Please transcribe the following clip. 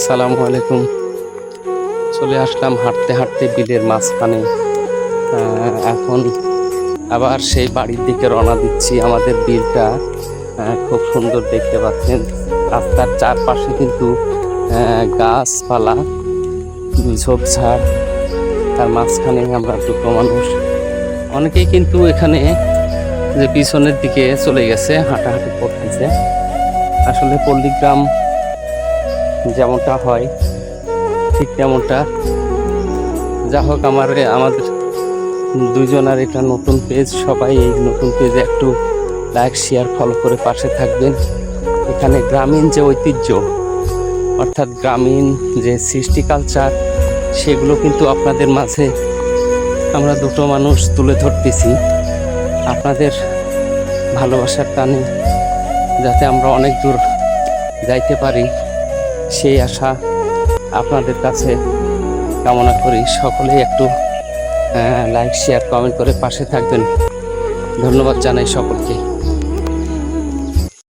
আসসালামু আলাইকুম। চলে আসলাম হাঁটতে হাঁটতে বিলের মাঝখানে। এখন আবার সেই বাড়ির দিকে রওনা দিচ্ছি আমাদের বিলটা। খুব সুন্দর দেখতে পাচ্ছেন। রাস্তার চারপাশে কিন্তু গাছপালা ঝোপঝাড় তার মাঝখানে আমরা দুটো মানুষ। অনেকেই কিন্তু এখানে যে পিছনের দিকে চলে গেছে, হাঁটাহাঁটি করতেছে। আসলে পল্লীগ্রাম যেমনটা হয়, ঠিক তেমনটা। যা হোক, আমার আমাদের দুজনের এটা নতুন পেজ সবাই এই নতুন পেজে একটু লাইক শেয়ার ফলো করে পাশে থাকবেন। এখানে গ্রামীণ যে ঐতিহ্য, অর্থাৎ গ্রামীণ যে সৃষ্টি কালচার সেগুলো কিন্তু আপনাদের মাঝে আমরা দুটো মানুষ তুলে ধরতেছি। আপনাদের ভালোবাসার টানে যাতে আমরা অনেক দূর যাইতে পারি। সেই আশা আপনাদের কাছে কামনা করি সকলেই একটু লাইক শেয়ার কমেন্ট করে পাশে থাকবেন। ধন্যবাদ জানাই সকলকে।